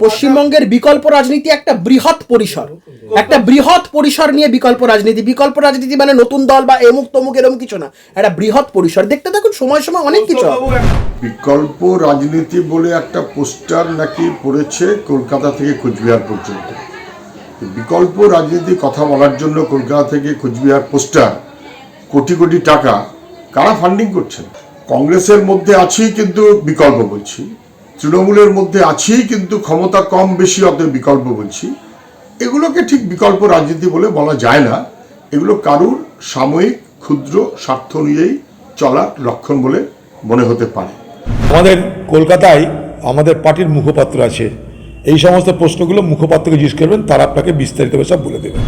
পশ্চিমবঙ্গের বিকল্প রাজনীতি একটা বৃহৎ পরিসর। একটা বৃহৎ পরিসর নিয়ে বিকল্প রাজনীতি। বিকল্প রাজনীতি মানে নতুন দল বা এমুক, তমুক এরকম কিছু না। একটা বৃহৎ পরিসর। দেখতে দেখুন সময় সময় অনেক কিছু বিকল্প রাজনীতি বলে একটা পোস্টার নাকি পড়েছে কলকাতা থেকে কোচবিহার পর্যন্ত। বিকল্প রাজনীতি কথা বলার জন্য কলকাতা থেকে কোচবিহার পোস্টার কোটি কোটি টাকা কারা ফান্ডিং করছেন? কংগ্রেসের মধ্যে আছি কিন্তু বিকল্প বলছি। তৃণমূলের মধ্যে আছেই কিন্তু ক্ষমতা কম বেশি অতএব বিকল্প বলছি। এগুলোকে ঠিক বিকল্প রাজনীতি বলে বলা যায় না। এগুলো কারুর সাময়িক ক্ষুদ্র স্বার্থ নিয়েই চলার লক্ষণ বলে মনে হতে পারে। আমাদের কলকাতায় আমাদের পার্টির মুখপাত্র আছে। এই সমস্ত প্রশ্নগুলো মুখপাত্রকে জিজ্ঞেস করবেন তারা আপনাকে বিস্তারিতভাবে সব বলে দেবে।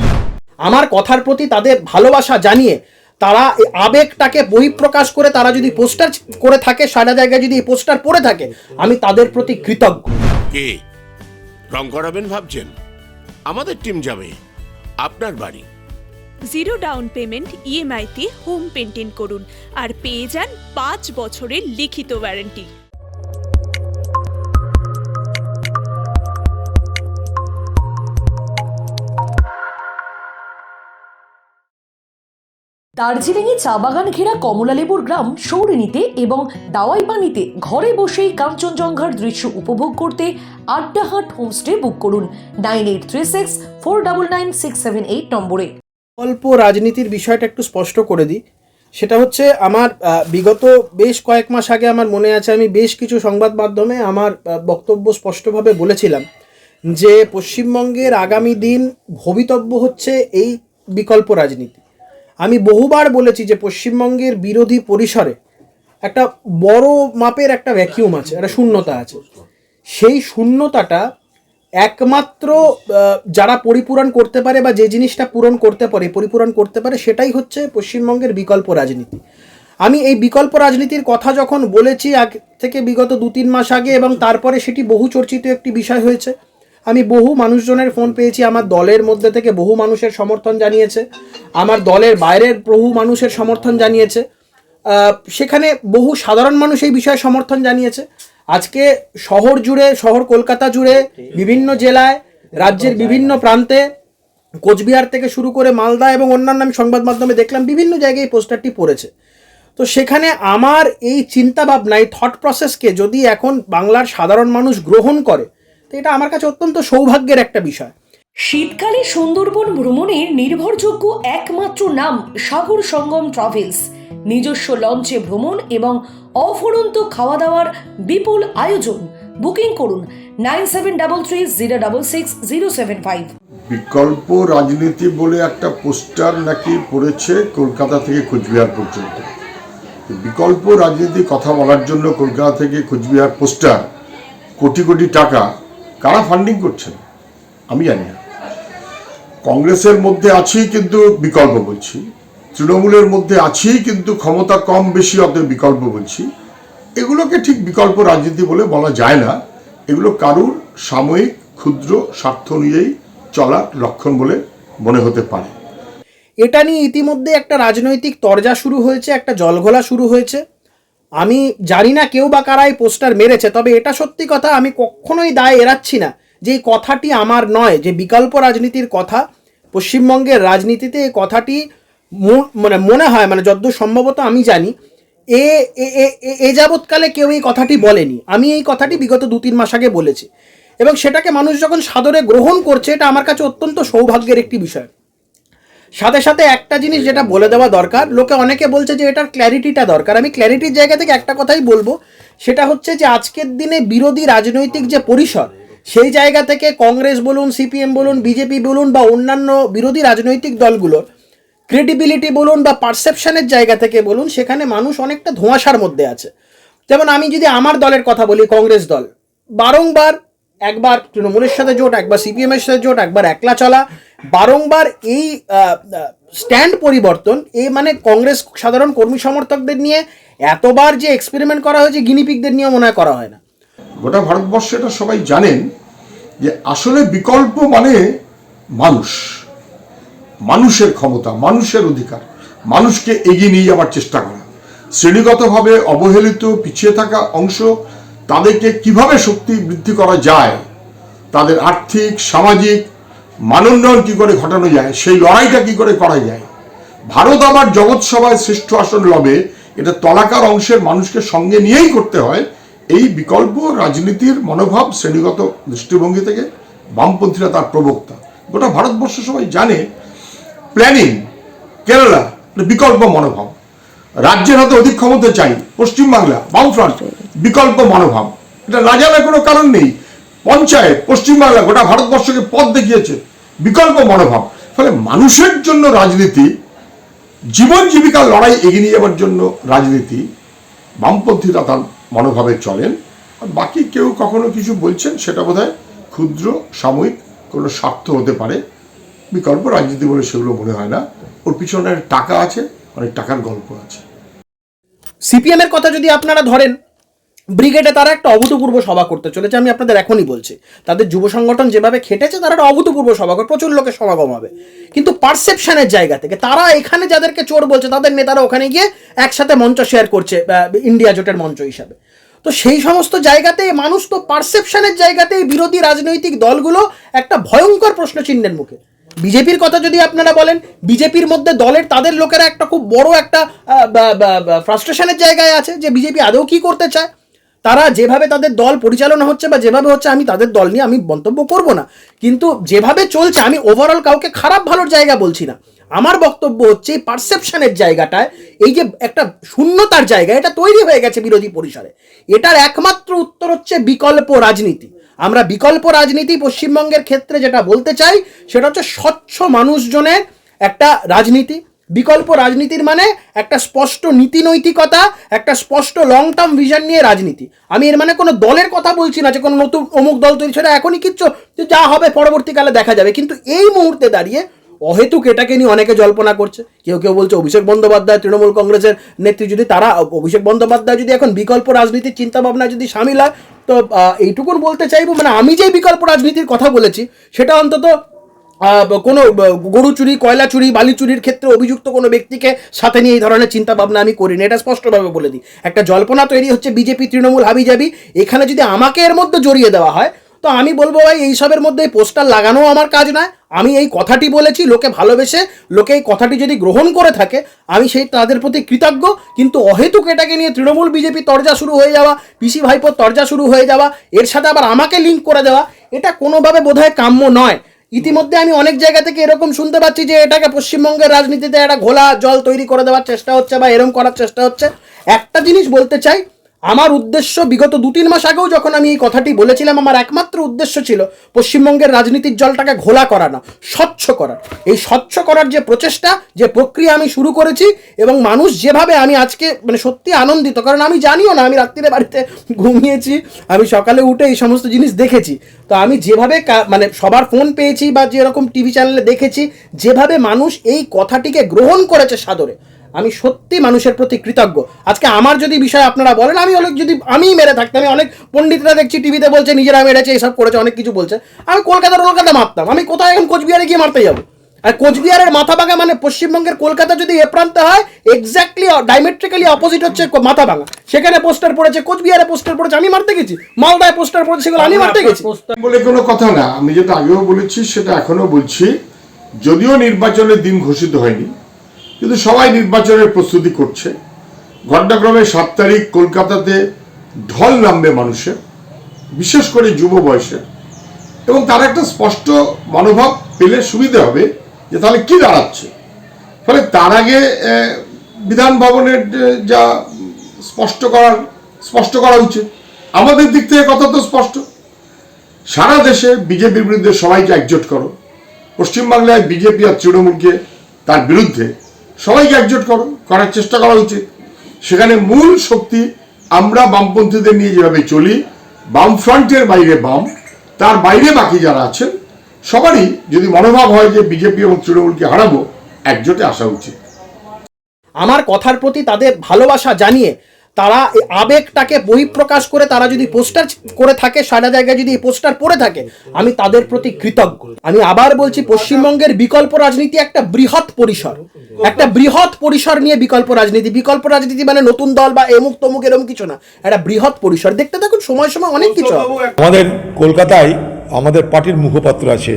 আমার কথার প্রতি তাদের ভালোবাসা জানিয়ে তারা আবেগটাকে বহিঃপ্রকাশ করে তারা যদি পোস্টার করে থাকে সারা জায়গায় যদি এই পোস্টার পড়ে থাকে আমি তাদের প্রতি কৃতজ্ঞ। কে? রং করাবেন ভাবছেন? আমাদের টিম যাবে আপনার বাড়ি। জিরো ডাউন পেমেন্ট ইএমআইতে হোম পেন্টিং করুন আর পেয়ে যান পাঁচ বছরের লিখিত ওয়ারেন্টি। দার্জিলিংয়ে চা বাগান ঘেরা কমলালেবুর গ্রাম সৌরিনীতে এবং দাওয়াই পানিতে ঘরে বসেই কাঞ্চনজঙ্ঘার দৃশ্য উপভোগ করতে আড্ডাহাট হোমস্টে বুক করুন nine eight three six four double nine six seven eight নম্বরে। অল্প রাজনীতির বিষয়টা একটু স্পষ্ট করে দিই। সেটা হচ্ছে আমার বিগত বেশ কয়েক মাস আগে আমার মনে আছে আমি বেশ কিছু সংবাদ মাধ্যমে আমার বক্তব্য স্পষ্টভাবে বলেছিলাম যে পশ্চিমবঙ্গের আগামী দিন ভবিতব্য হচ্ছে এই বিকল্প রাজনীতি। আমি বহুবার বলেছি যে পশ্চিমবঙ্গের বিরোধী পরিসরে একটা বড় মাপের একটা ভ্যাকিউম আছে, একটা শূন্যতা আছে। সেই শূন্যতাটা একমাত্র যারা পরিপূরণ করতে পারে বা যে জিনিসটা পূরণ করতে পারে, পরিপূরণ করতে পারে, সেটাই হচ্ছে পশ্চিমবঙ্গের বিকল্প রাজনীতি। আমি এই বিকল্প রাজনীতির কথা যখন বলেছি, আগ থেকে বিগত দু তিন মাস আগে এবং তারপরে সেটি বহু চর্চিত একটি বিষয় হয়েছে আমি বহু মানুষজনের ফোন পেয়েছি, আমার দলের মধ্যে থেকে বহু মানুষের সমর্থন জানিয়েছে, আমার দলের বাইরের বহু মানুষের সমর্থন জানিয়েছে। সেখানে বহু সাধারণ মানুষ এই বিষয়ে সমর্থন জানিয়েছে। আজকে শহর জুড়ে, শহর কলকাতা জুড়ে, বিভিন্ন জেলায়, রাজ্যের বিভিন্ন প্রান্তে কোচবিহার থেকে শুরু করে মালদা এবং অন্যান্য আমি সংবাদ মাধ্যমে দেখলাম, বিভিন্ন জায়গায় এই পোস্টারটি পড়েছে। তো সেখানে আমার এই চিন্তা ভাবনা এই থট প্রসেসকে যদি এখন বাংলার সাধারণ মানুষ গ্রহণ করে তো এটা আমার কাছে অত্যন্ত সৌভাগ্যের একটা বিষয়। শীতকালে সুন্দরবন ভ্রমণের নির্ভরযোগ্য একমাত্র নাম সাগর সঙ্গম ট্রাভেলস। নিজস্ব লঞ্চে ভ্রমণ এবং অফুরন্ত খাওয়া দাওয়ার বিপুল আয়োজন। বুকিং করুন nine seven double three zero double six zero seven five. বিকল্প রাজনীতি বলে একটা পোস্টার নাকি পড়েছে কলকাতা থেকে কোচবিহার পর্যন্ত। বিকল্প রাজনীতি কথা বলার জন্য কলকাতা থেকে কোচবিহার পোস্টার কোটি কোটি টাকা কারা ফান্ডিং করছেন? আমি জানি না। কংগ্রেসের মধ্যে আছেই কিন্তু বিকল্প বলছি। তৃণমূলের মধ্যে আছেই কিন্তু ক্ষমতা কম বেশি অতএব বিকল্প বলছি। এগুলোকে ঠিক বিকল্প রাজনীতি বলে বলা যায় না। এগুলো কারুর সাময়িক, ক্ষুদ্র স্বার্থ অনুযায়ী চলার লক্ষণ বলে মনে হতে পারে। এটা নিয়ে ইতিমধ্যে একটা রাজনৈতিক তরজা শুরু হয়েছে, একটা জলঘোলা শুরু হয়েছে। আমি জানি না কেউ বা কারা এই পোস্টার মেরেছে, তবে এটা সত্যি কথা, আমি কখনোই দায় এড়াচ্ছি না যে এই কথাটি আমার নয়, যে বিকল্প রাজনীতির কথা, পশ্চিমবঙ্গের রাজনীতিতে এই কথাটি মানে মনে হয় মানে যদ্দূর সম্ভবত আমি জানি, এ- এ যাবৎকালে কেউ এই কথাটি বলেনি। আমি এই কথাটি বিগত দু তিন মাস আগে বলেছি। এবং সেটাকে মানুষ যখন সাদরে গ্রহণ করছে, এটা আমার কাছে অত্যন্ত সৌভাগ্যের একটি বিষয়। সাথে সাথে একটা জিনিস যেটা বলে দেওয়া দরকার, লোকে অনেকে বলছে যে এটার ক্ল্যারিটিটা দরকার। আমি ক্ল্যারিটির জায়গা থেকে একটা কথাই বলব, সেটা হচ্ছে যে আজকের দিনে বিরোধী রাজনৈতিক যে পরিসর, সেই জায়গা থেকে কংগ্রেস বলুন, সিপিএম বলুন, বিজেপি বলুন বা অন্যান্য বিরোধী রাজনৈতিক দলগুলোর ক্রেডিবিলিটি বলুন বা পারসেপশনের জায়গা থেকে বলুন, সেখানে মানুষ অনেকটা ধোঁয়াশার মধ্যে আছে। যেমন আমি যদি আমার দলের কথা বলি, কংগ্রেস দল, বারংবার একবার তৃণমূলের সাথে জোট, একবার সিপিএমের সাথে জোট, একবার একলা চলা বারংবার এই স্ট্যান্ড পরিবর্তন, এ মানে কংগ্রেস সাধারণ কর্মী সমর্থকদের নিয়ে এতবার যে এক্সপেরিমেন্ট করা হয়েছে গিনিপিকদের নিয়ে মনে হয় করা হয় না। গোটা ভারতবর্ষে এটা সবাই জানেন যে আসলে বিকল্প মানে মানুষ। মানুষের ক্ষমতা, মানুষের অধিকার। মানুষকে এগিয়ে নিয়ে যাওয়ার চেষ্টা করা। শ্রেণীগতভাবে অবহেলিত, পিছিয়ে থাকা অংশ তাদেরকে কীভাবে শক্তি বৃদ্ধি করা যায়, তাদের আর্থিক, সামাজিক মানোন্নয়ন কী করে ঘটানো যায়? সেই লড়াইটা কী করে করা যায়? ভারত আবার জগৎ সভায় শ্রেষ্ঠ আসন লবে, এটা তলাকার অংশের মানুষকে সঙ্গে নিয়েই করতে হয় এই বিকল্প রাজনীতির মনোভাব শ্রেণীগত দৃষ্টিভঙ্গি থেকে বামপন্থীরা তার প্রবক্তা। গোটা ভারতবর্ষ সবাই জানে প্ল্যানিং কেরালা বিকল্প মনোভাব। রাজ্যের হাতে অধিক ক্ষমতা চাই, পশ্চিমবাংলা, বামফ্রন্ট, বিকল্প মনোভাব। এটা না জানার কোনো কারণ নেই। পঞ্চায়েত পশ্চিমবাংলা গোটা ভারতবর্ষকে পথ দেখিয়েছে বিকল্প মনোভাব। ফলে মানুষের জন্য রাজনীতি, জীবন জীবিকার লড়াই এগিয়ে নিয়ে যাওয়ার জন্য রাজনীতি, বামপন্থীরা তার মনোভাবে চলেন। আর বাকি কেউ কখনো কিছু বলছেন সেটা বোধহয় ক্ষুদ্র, সাময়িক কোনো স্বার্থ হতে পারে। বিকল্প রাজনীতি বলে সেগুলো মনে হয় না। ওর পিছনে টাকা আছে, অনেক টাকার গল্প আছে। সিপিএম এর কথা যদি আপনারা ধরেন ব্রিগেডে তারা একটা অভূতপূর্ব সভা করতে চলেছে, আমি আপনাদের এখনই বলছি। তাদের যুব সংগঠন যেভাবে খেটেছে, তারা একটা অভূতপূর্ব সভা করে, প্রচুর লোকের সমাগম হবে। কিন্তু পারসেপশনের জায়গা থেকে, তারা এখানে যাদেরকে চোর বলছে, তাদের নেতারা ওখানে গিয়ে একসাথে মঞ্চ শেয়ার করছে ইন্ডিয়া জোটের মঞ্চ হিসাবে। তো সেই সমস্ত জায়গাতে মানুষ তো পারসেপশনের জায়গাতেই বিরোধী রাজনৈতিক দলগুলো একটা ভয়ঙ্কর প্রশ্ন চিহ্নের মুখে। বিজেপির কথা যদি আপনারা বলেন, বিজেপির মধ্যে দলের তাদের লোকেরা একটা খুব বড় একটা ফ্রাস্ট্রেশনের জায়গায় আছে যে বিজেপি আদৌ কি করতে চায়। তারা যেভাবে তাদের দল পরিচালনা হচ্ছে বা যেভাবে হচ্ছে আমি তাদের দল নিয়ে আমি মন্তব্য করব না। কিন্তু যেভাবে চলছে, আমি ওভারঅল কাউকে খারাপ ভালোর জায়গা বলছি না। আমার বক্তব্য হচ্ছে এই পারসেপশনের জায়গাটায়, এই যে একটা শূন্যতার জায়গা, এটা তৈরি হয়ে গেছে বিরোধী পরিসরে এটার একমাত্র উত্তর হচ্ছে বিকল্প রাজনীতি। আমরা বিকল্প রাজনীতি পশ্চিমবঙ্গের ক্ষেত্রে যেটা বলতে চাই, সেটা হচ্ছে স্বচ্ছ মানুষজনের একটা রাজনীতি বিকল্প রাজনীতির মানে একটা স্পষ্ট নীতি নৈতিকতা একটা স্পষ্ট লং টার্ম ভিশন নিয়ে রাজনীতি। আমি এর মানে কোনো দলের কথা বলছি না যে কোনো নতুন অমুক দল তৈরি সেটা এখনই কিচ্ছু, যে হবে পরবর্তীকালে দেখা যাবে। কিন্তু এই মুহূর্তে দাঁড়িয়ে অহেতুক এটাকে নিয়ে অনেকে জল্পনা করছে। কেউ কেউ বলছে অভিষেক বন্দ্যোপাধ্যায়, তৃণমূল কংগ্রেসের নেত্রী যদি তারা, অভিষেক বন্দ্যোপাধ্যায় যদি এখন বিকল্প রাজনীতির চিন্তাভাবনা যদি সামিল হয়, তো এইটুকুন বলতে চাইব মানে আমি যে বিকল্প রাজনীতির কথা বলেছি, সেটা অন্তত কোনো গরু চুরি, কয়লা চুরি, বালি চুরির ক্ষেত্রে অভিযুক্ত কোনো ব্যক্তিকে সাথে নিয়ে এই ধরনের চিন্তা ভাবনা আমি করিনি। এটা স্পষ্টভাবে বলে দিই। একটা জল্পনা তৈরি হচ্ছে বিজেপি, তৃণমূল, হাবিজাবি, এখানে যদি আমাকে এর মধ্যে জড়িয়ে দেওয়া হয়, তো আমি বলব ভাই এইসবের মধ্যে পোস্টার লাগানো আমার কাজ নয়। আমি এই কথাটি বলেছি, লোকে ভালোবেসে, লোকে এই কথাটি যদি গ্রহণ করে থাকে, আমি সেই তাদের প্রতি কৃতজ্ঞ। কিন্তু অহেতুক এটাকে নিয়ে তৃণমূল, বিজেপি তরজা শুরু হয়ে যাওয়া, পিসি ভাইপোর তরজা শুরু হয়ে যাওয়া, এর সাথে আবার আমাকে লিঙ্ক করে দেওয়া, এটা কোনোভাবে বোধহয় কাম্য নয়। ইতিমধ্যে আমি অনেক জায়গা থেকে এরকম শুনতে পাচ্ছি যে এটাকে পশ্চিমবঙ্গের রাজনীতিতে একটা ঘোলা জল তৈরি করে দেওয়ার চেষ্টা হচ্ছে বা এরকম করার চেষ্টা হচ্ছে। একটা জিনিস বলতে চাই আমার উদ্দেশ্য বিগত দু তিন মাস আগেও যখন আমি এই কথাটি বলেছিলাম, আমার একমাত্র উদ্দেশ্য ছিল পশ্চিমবঙ্গের রাজনীতির জলটাকে ঘোলা করা না স্বচ্ছ করার। এই স্বচ্ছ করার যে প্রচেষ্টা, যে প্রক্রিয়া আমি শুরু করেছি এবং মানুষ যেভাবে আমি আজকে মানে সত্যি আনন্দিত, কারণ আমি জানিও না, আমি রাত্রিরে বাড়িতে ঘুমিয়েছি, আমি সকালে উঠে এই সমস্ত জিনিস দেখেছি। তো আমি যেভাবে মানে সবার ফোন পেয়েছি বা যেরকম টিভি চ্যানেলে দেখেছি, যেভাবে মানুষ এই কথাটিকে গ্রহণ করেছে সাদরে আমি সত্যি মানুষের প্রতি কৃতজ্ঞ। আজকে আমার যদি বিষয় আপনারা বলেন, আমি অনেক যদি আমিই মেরে থাকতাম, আমি অনেক পণ্ডিতরা দেখছি টিভিতে বলছে, নিজেরা মেরেছে এইসব করেছে, অনেক কিছু বলছে। আমি কলকাতার কলকাতা মারতাম আমি কোথায় এখন কোচবিহারে গিয়ে মারতে যাব? আর কোচবিহারের মাথা ভাঙা মানে পশ্চিমবঙ্গের কলকাতা যদি এ প্রান্তে হয় এক্স্যাক্টলি ডাইমেট্রিক্যালি অপোজিট হচ্ছে মাথা ভাঙা সেখানে পোস্টার পড়েছে, কোচবিহারে পোস্টার পড়েছে, আমি মারতে গেছি। মালদায় পোস্টার পড়েছে, সেগুলো আমি মারতে গেছি। বলে কোনো কথা না। আমি যেটা আগেও বলেছি, সেটা এখনও বলছি। যদিও নির্বাচনের দিন ঘোষিত হয়নি কিন্তু সবাই নির্বাচনের প্রস্তুতি করছে। ঘটনাক্রমে সাত তারিখ কলকাতাতে ঢল নামবে মানুষের, বিশেষ করে যুব বয়সের। এবং তার একটা স্পষ্ট মনোভাব পেলে সুবিধা হবে যে তাহলে কি দাঁড়াচ্ছে। ফলে তার আগে বিধান ভবনের যা স্পষ্ট করার, স্পষ্ট করা উচিত। আমাদের দিক থেকে কথা তো স্পষ্ট। সারা দেশে বিজেপির বিরুদ্ধে সবাইকে একজোট করো। পশ্চিমবাংলায় বিজেপি আর তৃণমূলকে তার বিরুদ্ধে সবাইকে একজোট করো, করার চেষ্টা করা উচিত। সেখানে মূল শক্তি আমরা বামপন্থীদের নিয়ে যেভাবে চলি বাম ফ্রন্টের বাইরে বাম, তার বাইরে বাকি যারা আছেন, সবারই যদি মনোভাব হয় যে বিজেপি এবং তৃণমূলকে হারাবো, একজোটে আসা উচিত। আমার কথার প্রতি তাদের ভালোবাসা জানিয়ে তারা আবেগটাকে বহিঃপ্রকাশ করে তারা যদি পোস্টার করে থাকে সারা জায়গায় যদি পোস্টার পড়ে থাকে, আমি তাদের প্রতি কৃতজ্ঞ। আমি আবার বলছি, পশ্চিমবঙ্গের বিকল্প রাজনীতি একটা বৃহৎ পরিসর। একটা বৃহৎ পরিসর নিয়ে বিকল্প রাজনীতি। বিকল্প রাজনীতি মানে নতুন দল বা এমুক, তমুক এরকম কিছু না। একটা বৃহৎ পরিসর। দেখতে দেখুন সময় সময় অনেক কিছু আমাদের কলকাতায় আমাদের পার্টির মুখপাত্র আছে।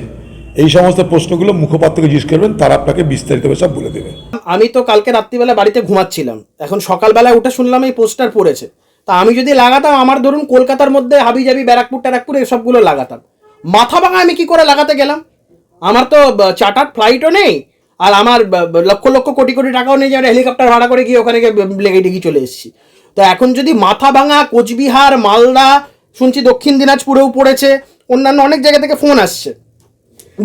এই সমস্ত প্রশ্নগুলো মুখপাত্রকে জিজ্ঞেস করবেন, তারা আপনাকে বিস্তারিতভাবে সব বলে দেবে। আমি তো কালকে রাত্রিবেলা বাড়িতে ঘুমাচ্ছিলাম। এখন সকালবেলা উঠে শুনলাম এই পোস্টার পড়েছে। তা আমি যদি লাগাতাম, আমার ধরুন কলকাতার মধ্যে হাবিজাবি, ব্যারাকপুর, ট্যারাকপুর এসবগুলো লাগাতাম। মাথা ভাঙা আমি কি করে লাগাতে গেলাম? আমার তো চার্টার ফ্লাইটও নেই, আর আমার লক্ষ লক্ষ কোটি কোটি টাকাও নেই যে হেলিকপ্টার ভাড়া করে গিয়ে ওখানে গিয়ে লেগে টেগে চলে এসেছি। তো এখন যদি মাথা ভাঙা কোচবিহার, মালদা, শুনছি দক্ষিণ দিনাজপুরেও পড়েছে, অন্যান্য অনেক জায়গা থেকে ফোন আসছে।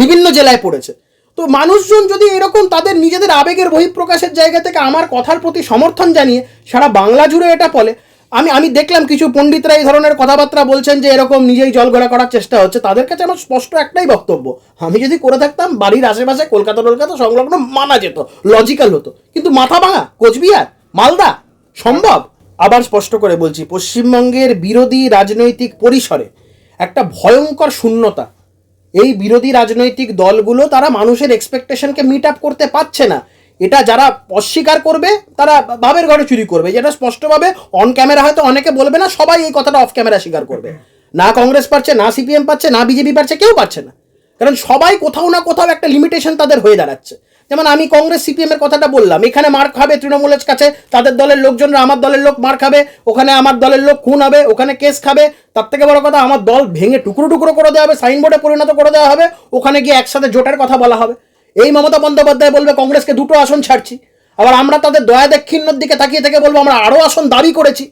বিভিন্ন জেলায় পড়েছে। তো মানুষজন যদি এরকম তাদের নিজেদের আবেগের বহিঃপ্রকাশের জায়গা থেকে আমার কথার প্রতি সমর্থন জানিয়ে সারা বাংলা জুড়ে এটা বলে, আমি আমি দেখলাম কিছু পণ্ডিতরা এই ধরনের কথাবার্তা বলছেন যে এরকম নিজেই জল ঘোলা করার চেষ্টা হচ্ছে। তাদের কাছে আমার স্পষ্ট একটাই বক্তব্য, আমি যদি করে থাকতাম, বাড়ির আশেপাশে কলকাতা টলকাতা সংলগ্ন মানা যেত লজিক্যাল হতো। কিন্তু মাথা ভাঙা কোচবিহার, মালদা, সম্ভব? আবার স্পষ্ট করে বলছি, পশ্চিমবঙ্গের বিরোধী রাজনৈতিক পরিসরে একটা ভয়ঙ্কর শূন্যতা এই বিরোধী রাজনৈতিক দলগুলো তারা মানুষের এক্সপেকটেশনকে মিট আপ করতে পারছে না। এটা যারা অস্বীকার করবে, তারা বাবের ঘরে চুরি করবে। যেটা স্পষ্টভাবে অন ক্যামেরা হয়তো অনেকে বলবে না, সবাই এই কথাটা অফ ক্যামেরা স্বীকার করবে। না কংগ্রেস পারছে, না সিপিএম পাচ্ছে না বিজেপি পারছে, কেউ পারছে না। কারণ সবাই কোথাও না কোথাও একটা লিমিটেশন তাদের হয়ে দাঁড়াচ্ছে। যেমন আমি কংগ্রেস সিপিএম এর কথাটা বললাম, এখানে মার খাবে তৃণমূলের কাছে, তাদের দলের লোকজনরা আমার দলের লোক মার খাবে, ওখানে আমার দলের লোক খুন হবে, ওখানে কেস খাবে, তার থেকে বড় কথা আমার দল ভেঙে টুকরো টুকরো করে দেওয়া হবে, সাইনবোর্ডে পরিণত করে দেওয়া হবে, ওখানে গিয়ে একসাথে জোটের কথা বলা হবে। এই মমতা বন্দ্যোপাধ্যায় বলবে, কংগ্রেসকে দুটো আসন ছাড়ছি। আবার আমরা তাদের দয়া দাক্ষিণ্যর দিকে তাকিয়ে থেকে বলব, আমরা আরও আসন দাবি করেছি।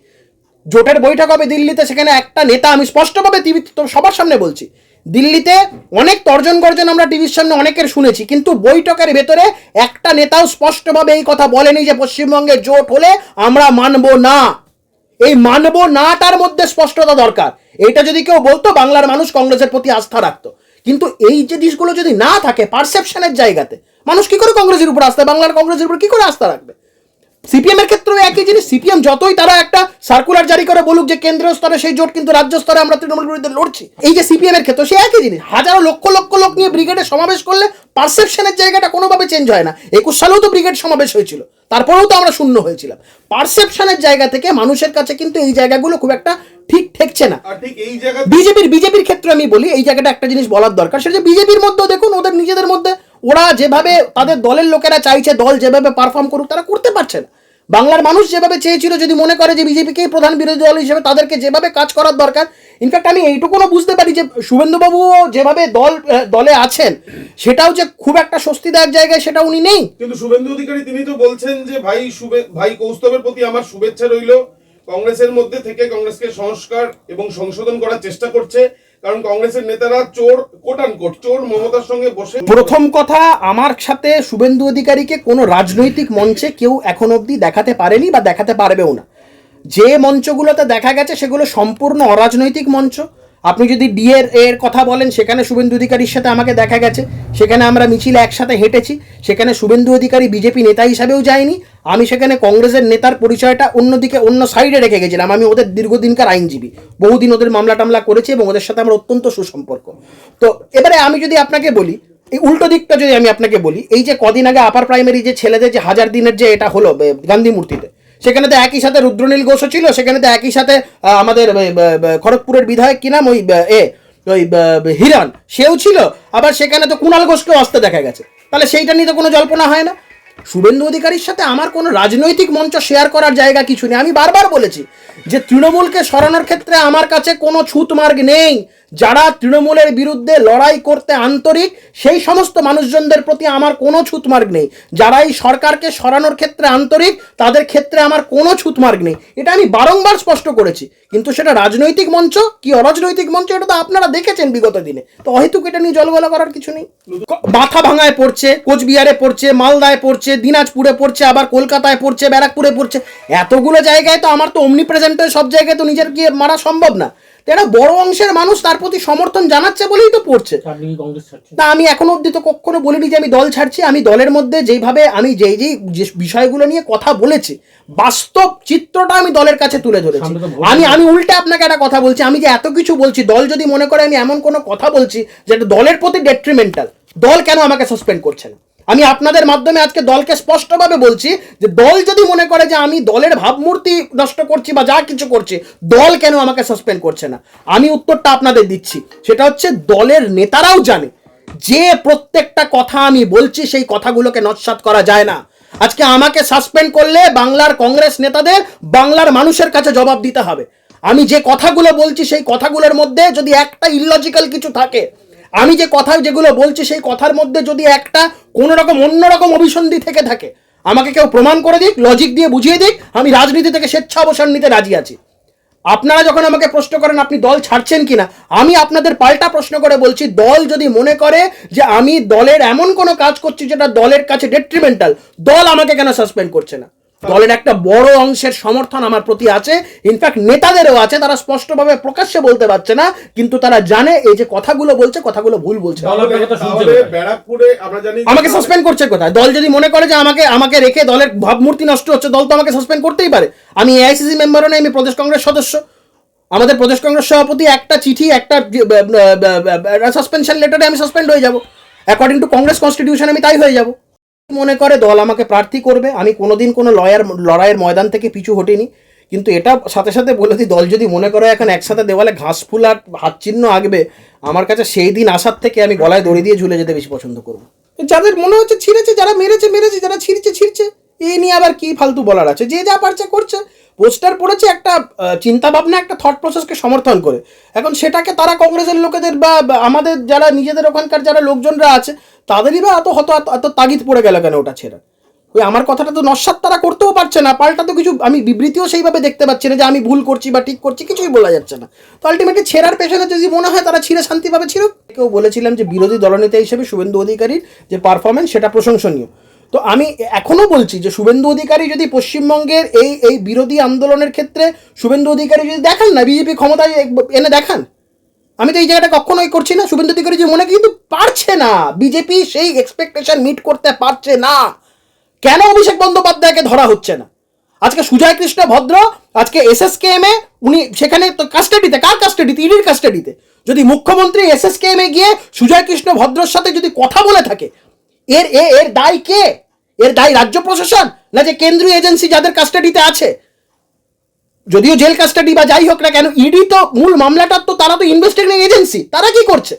জোটের বৈঠক হবে দিল্লিতে, সেখানে একটা নেতা আমি স্পষ্টভাবে টিভি সবার সামনে বলছি। দিল্লিতে অনেক তর্জন গর্জন আমরা টিভির সামনে অনেকের শুনেছি, কিন্তু বৈঠকের ভেতরে একটা নেতাও স্পষ্টভাবে এই কথা বলেনি যে পশ্চিমবঙ্গে জোট হলে আমরা মানব না। এই মানব নাটার মধ্যে স্পষ্টতা দরকার। এটা যদি কেউ বলতো, বাংলার মানুষ কংগ্রেসের প্রতি আস্থা রাখতো। কিন্তু এই যে জিনিসগুলো যদি না থাকে পারসেপশনের জায়গাতে, মানুষ কি করে কংগ্রেসের উপর আস্থা বাংলার কংগ্রেসের উপর কি করে আস্থা রাখবে? সিপিএম এর ক্ষেত্রেও একই জিনিস। সিপিএম যতই তারা একটা সার্কুলার জারি করে বলুক যে কেন্দ্রীয় স্তরে সেই জোট কিন্তু রাজ্য স্তরে আমরা তৃণমূল বিরুদ্ধে লড়ছি। এই যে সিপিএম এর ক্ষেত্রে সে একই জিনিস। হাজারো লক্ষ লক্ষ লোক নিয়ে ব্রিগেডে সমাবেশ করলে পারসেপশনের জায়গাটা কোনোভাবে চেঞ্জ হয় না। একুশ সালেও তো ব্রিগেড সমাবেশ হয়েছিল। তারপরেও তো আমরা শূন্য হয়েছিলাম। পারসেপশনের জায়গা থেকে মানুষের কাছে কিন্তু এই জায়গাগুলো খুব একটা ঠিক ঠেকছে না। বিজেপির বিজেপির ক্ষেত্রে আমি বলি এই জায়গাটা একটা জিনিস বলার দরকার। সেটা যে বিজেপির মধ্যেও দেখুন ওদের নিজেদের মধ্যে ওরা যেভাবে তাদের দলের লোকেরা চাইছে, দল যেভাবে পারফর্ম করুক, তারা করতে পারছে না। বাংলার মানুষ যেভাবে চেয়েছিল, যদি মনে করে যে বিজেপিকেই প্রধান বিরোধী দল হিসেবে তাদেরকে যেভাবে কাজ করার দরকার ইনফ্যাক্ট আমি এইটুকুনও বুঝতে পারি যে শুভেন্দুবাবুও যেভাবে দল দলে আছেন, সেটাও যে খুব একটা স্বস্তিদায়ক জায়গায় সেটা উনি নেই। কিন্তু শুভেন্দু অধিকারী তিনি তো বলছেন যে ভাই শুভে, ভাই কৌস্তবের প্রতি আমার শুভেচ্ছা রইল। কংগ্রেসের মধ্যে থেকে কংগ্রেসকে সংস্কার এবং সংশোধন করার চেষ্টা করছে। কারণ কংগ্রেসের নেতারা চোর কোটান কোট চোর মমতার সঙ্গে বসে প্রথম কথা, আমার সাথে শুভেন্দু অধিকারীকে কোনো রাজনৈতিক মঞ্চে কেউ এখন অবধি দেখাতে পারেনি বা দেখাতে পারবেও না। যে মঞ্চগুলোতে দেখা গেছে, সেগুলো সম্পূর্ণ অরাজনৈতিক মঞ্চ। আপনি যদি ডিএর এর কথা বলেন, সেখানে শুভেন্দু অধিকারীর সাথে আমাকে দেখা গেছে। সেখানে আমরা মিছিলে একসাথে হেঁটেছি। সেখানে শুভেন্দু অধিকারী বিজেপি নেতা হিসাবেও যায়নি। আমি সেখানে কংগ্রেসের নেতার পরিচয়টা অন্যদিকে অন্য সাইডে রেখে গেছিলাম। আমি ওদের দীর্ঘদিনকার আইনজীবী। বহুদিন ওদের মামলা টামলা করেছি এবং ওদের সাথে আমার অত্যন্ত সুসম্পর্ক। তো এবারে আমি যদি আপনাকে বলি, এই উল্টো দিকটা যদি আমি আপনাকে বলি, এই যে কদিন আগে আপার প্রাইমারি যে ছেলেদের যে হাজার দিনের যে এটা হলো গান্ধী মূর্তিতে সেখানে তো একই সাথে রুদ্রনীল ঘোষও ছিল, সেখানে তো একই সাথে আমাদের খড়গপুরের বিধায়ক কি নাম? ওই এ, ওই হিরণ সেও ছিল। আবার সেখানে তো কুণাল ঘোষকেও আসতে দেখা গেছে। তাহলে সেইটা নিয়ে তো কোনো জল্পনা হয় না। শুভেন্দু অধিকারীর সাথে আমার কোনো রাজনৈতিক মঞ্চ শেয়ার করার জায়গা কিছু নেই। আমি বারবার বলেছি যে তৃণমূলকে সরানোর ক্ষেত্রে আমার কাছে কোনো ছুতমার্গ নেই। যারা তৃণমূলের বিরুদ্ধে লড়াই করতে আন্তরিক, সেই সমস্ত মানুষজনদের প্রতি আমার কোনো ছুতমার্গ নেই। যারা এই সরকারকে সরানোর ক্ষেত্রে আন্তরিক, তাদের ক্ষেত্রে আমার কোনো ছুতমার্গ নেই। এটা আমি বারংবার স্পষ্ট করেছি। কিন্তু সেটা রাজনৈতিক মঞ্চ? কি অরাজনৈতিক মঞ্চ? এটা তো আপনারা দেখেছেন বিগত দিনে। তো অহেতুক এটা নিয়ে জলগলা করার কিছু নেই। মাথা ভাঙায় পড়ছে, কোচবিহারে পড়ছে, মালদায় পড়ছে, দিনাজপুরে পড়ছে, আবার কলকাতায় পড়ছে, ব্যারাকপুরে পড়ছে। এতগুলো জায়গায় তো আমার তো অমনি প্রেজেন্টে সব জায়গায় তো নিজের গিয়ে মারা সম্ভব না। একটা বড় অংশের মানুষ তার প্রতি সমর্থন জানাচ্ছে বলেই তো পড়ছে। তা আমি এখনও অব্দি তো কখনো বলিনি যে আমি দল ছাড়ছি আমি দলের মধ্যে যেইভাবে আমি যেই যেই যে বিষয়গুলো নিয়ে কথা বলেছি বাস্তব চিত্রটা আমি দলের কাছে তুলে ধরেছি। আমি আমি উল্টে আপনাকে একটা কথা বলছি আমি যে এত কিছু বলছি দল যদি মনে করে আমি এমন কোনো কথা বলছি যেটা দলের প্রতি ডেট্রিমেন্টাল দল কেন আমাকে সাসপেন্ড করছে না? আমি আপনাদের মাধ্যমে আজকে দলকে স্পষ্টভাবে বলছি যে দল যদি মনে করে যে আমি দলের ভাবমূর্তি নষ্ট করছি বা যা কিছু করছি, দল কেন আমাকে সাসপেন্ড করছে না? আমি উত্তরটা আপনাদের দিচ্ছি। সেটা হচ্ছে দলের নেতারাও জানে। যে প্রত্যেকটা কথা আমি বলছি, সেই কথাগুলোকে নস্বাত করা যায় না। আজকে আমাকে সাসপেন্ড করলে বাংলার কংগ্রেস নেতাদের বাংলার মানুষের কাছে জবাব দিতে হবে। আমি যে কথাগুলো বলছি, সেই কথাগুলোর মধ্যে যদি একটা ইললজিক্যাল কিছু থাকে আমি যে কথা যেগুলো বলছি, সেই কথার মধ্যে যদি একটা কোনো রকম অন্যরকম অভিসন্ধি থেকে থাকে, আমাকে কেউ প্রমাণ করে দিক লজিক দিয়ে বুঝিয়ে দিক, আমি রাজনীতি থেকে স্বেচ্ছা অবসর নিতে রাজি আছি। আপনারা যখন আমাকে প্রশ্ন করেন, আপনি দল ছাড়ছেন কিনা? আমি আপনাদের পাল্টা প্রশ্ন করে বলছি, দল যদি মনে করে যে আমি দলের এমন কোনো কাজ করছি যেটা দলের কাছে ডেট্রিমেন্টাল দল আমাকে কেন সাসপেন্ড করছে না? দলের একটা বড় অংশের সমর্থন আমার প্রতি আছে। ইনফ্যাক্ট নেতাদেরও আছে তারা স্পষ্টভাবে প্রকাশ্যে বলতে পারছে না কিন্তু তারা জানে এই যে কথাগুলো বলছে কথাগুলো ভুল বলছে। আমাকে সাসপেন্ড করছে কোথায়? দল যদি মনে করে যে আমাকে আমাকে রেখে দলের ভাবমূর্তি নষ্ট হচ্ছে দল তো আমাকে সাসপেন্ড করতেই পারে। আমি এআইসিসি মেম্বারও নেই আমি প্রদেশ কংগ্রেস সদস্য। আমাদের প্রদেশ কংগ্রেস সভাপতি একটা চিঠি একটা সাসপেনশন লেটারে আমি সাসপেন্ড হয়ে যাব। অ্যাকর্ডিং টু কংগ্রেস কনস্টিটিউশন আমি তাই হয়ে যাব। মনে করে, দল আমাকে প্রার্থী করবে। আমি কোনোদিন কোনো লয়ার, লড়াইয়ের ময়দান থেকে পিছু হটিনি। কিন্তু এটা সাথে সাথে বলে দিই, দল যদি মনে করে এখন একসাথে দেওয়ালে ঘাস ফুল আর হাত চিহ্ন আঁকবে, আমার কাছে সেই দিন আসার থেকে আমি গলায় দড়ি দিয়ে ঝুলে যেতে বেশি পছন্দ করব। যাদের মনে হচ্ছে ছিঁড়েছে, যারা মেরেছে মেরেছে, যারা ছিঁড়ছে ছিঁড়ছে এই নিয়ে আবার কি ফালতু বলার আছে? যে যা পারছে করছে। পোস্টার পড়েছে একটা চিন্তা ভাবনা একটা থট প্রসেসকে সমর্থন করে। এখন সেটাকে তারা কংগ্রেসের লোকেদের বা আমাদের যারা, নিজেদের ওখানকার যারা লোকজনরা আছে, তাদেরই বা এত হত, এত তাগিদ পড়ে গেল কেন ওটা ছেড়ে? ওই আমার কথাটা তো নস্বাত তারা করতেও পারছে না, পাল্টা তো কিছু, আমি বিবৃতিও সেইভাবে দেখতে পাচ্ছি না যে আমি ভুল করছি বা ঠিক করছি, কিছুই বলা যাচ্ছে না। তো আলটিমেটলি ছেঁড়ার পেছনে যদি মনে হয় তারা ছিঁড়ে শান্তিভাবে ছিল কেউ বলেছিলাম যে বিরোধী দলনেতা হিসেবে শুভেন্দু অধিকারীর যে পারফরমেন্স সেটা প্রশংসনীয়। তো আমি এখনও বলছি যে শুভেন্দু অধিকারী যদি পশ্চিমবঙ্গের এই এই বিরোধী আন্দোলনের ক্ষেত্রে শুভেন্দু অধিকারী যদি দেখান না, বিজেপি ক্ষমতায় এনে দেখান। আমি তো এই জায়গাটা কখনোই করছি না। শুভেন্দু অধিকারী যে মনে কিন্তু পারছে না। বিজেপি সেই এক্সপেকটেশন মিট করতে পারছে না। কেন অভিষেক বন্দ্যোপাধ্যায়কে ধরা হচ্ছে না? আজকে সুজয় কৃষ্ণ ভদ্র, আজকে এস এস কে এম এ উনি সেখানে তো কাস্টাডিতে কার কাস্টাডিতে ইডির কাস্টাডিতে যদি মুখ্যমন্ত্রী এসএসকেএম এ গিয়ে সুজয় কৃষ্ণ ভদ্রর সাথে যদি কথা বলে থাকে, এর, এ, এর দায় কে? এর দায় রাজ্য প্রশাসন না যে কেন্দ্রীয় এজেন্সি যাদের কাস্টাডিতে আছে? যদিও জেল কাস্টাডি বা যাই হোক না কেন, ইডি তো মূল মামলাটার তো, তারা তো ইনভেস্টিগেটিং এজেন্সি, তারা কি করছে?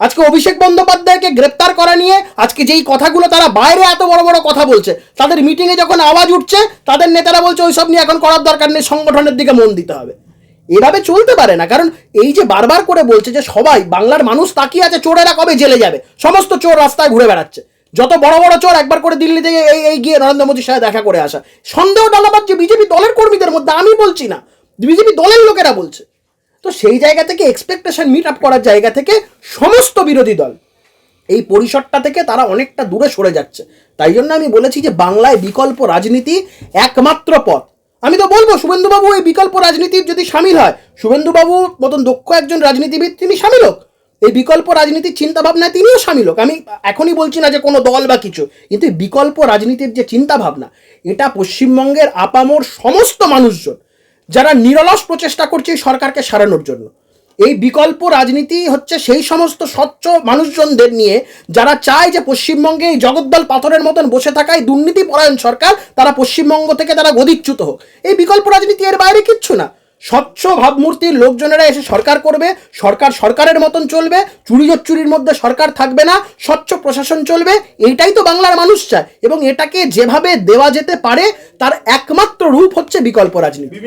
আজকে অভিষেক বন্দ্যোপাধ্যায়কে গ্রেপ্তার করা নিয়ে আজকে যেই কথাগুলো তারা বাইরে এত বড় বড় কথা বলছে, তাদের মিটিংয়ে যখন আওয়াজ উঠছে, তাদের নেতারা বলছে, ওইসব নিয়ে এখন করার দরকার নেই, সংগঠনের দিকে মন দিতে হবে। এভাবে চলতে পারে না, কারণ এই যে বারবার করে বলছে যে সবাই, বাংলার মানুষ তাকিয়ে আছে, চোরেরা কবে জেলে যাবে? সমস্ত চোর রাস্তায় ঘুরে বেড়াচ্ছে। যত বড় বড় চোর একবার করে দিল্লি থেকে এই এই গিয়ে নরেন্দ্র মোদীর সাথে দেখা করে আসা। সন্দেহ ডালাবার যে বিজেপি দলের কর্মীদের মধ্যে আমি বলছি না, বিজেপি দলের লোকেরা বলছে। তো সেই জায়গা থেকে এক্সপেকটেশন মিট আপ করার জায়গা থেকে সমস্ত বিরোধী দল, এই পরিসরটা থেকে তারা অনেকটা দূরে সরে যাচ্ছে। তাই জন্য আমি বলেছি যে বাংলায় বিকল্প রাজনীতি একমাত্র পথ। আমি তো বলব, শুভেন্দুবাবু এই বিকল্প রাজনীতির যদি সামিল হয় শুভেন্দুবাবু মতন দক্ষ একজন রাজনীতিবিদ তিনি সামিল হোক। এই বিকল্প রাজনীতির চিন্তা ভাবনায় তিনিও সামিল হোক। আমি এখনই বলছি না যে কোনো দল বা কিছু, কিন্তু এই বিকল্প রাজনীতির যে চিন্তা ভাবনা এটা পশ্চিমবঙ্গের আপামর সমস্ত মানুষজন, যারা নিরলস প্রচেষ্টা করছে সরকারকে সারানোর জন্য। এই বিকল্প রাজনীতি হচ্ছে সেই সমস্ত স্বচ্ছ মানুষজনদের নিয়ে, যারা চায় যে পশ্চিমবঙ্গে এই জগদ্দল পাথরের মতন বসে থাকায় দুর্নীতি পরায়ণ সরকার, তারা পশ্চিমবঙ্গ থেকে তারা গদিচ্যুত হোক। এই বিকল্প রাজনীতি এর বাইরে কিচ্ছু না। স্বচ্ছ ভাবমূর্তির লোকজনেরা এসে সরকার করবে, সরকার সরকারের মতন চলবে, চুরি চুরির মধ্যে সরকার থাকবে না, স্বচ্ছ প্রশাসন চলবে, এইটাই তো বাংলার মানুষ চায় এবং এটাকে যেভাবে দেওয়া যেতে পারে, তার একমাত্র রূপ হচ্ছে বিকল্প রাজনীতি।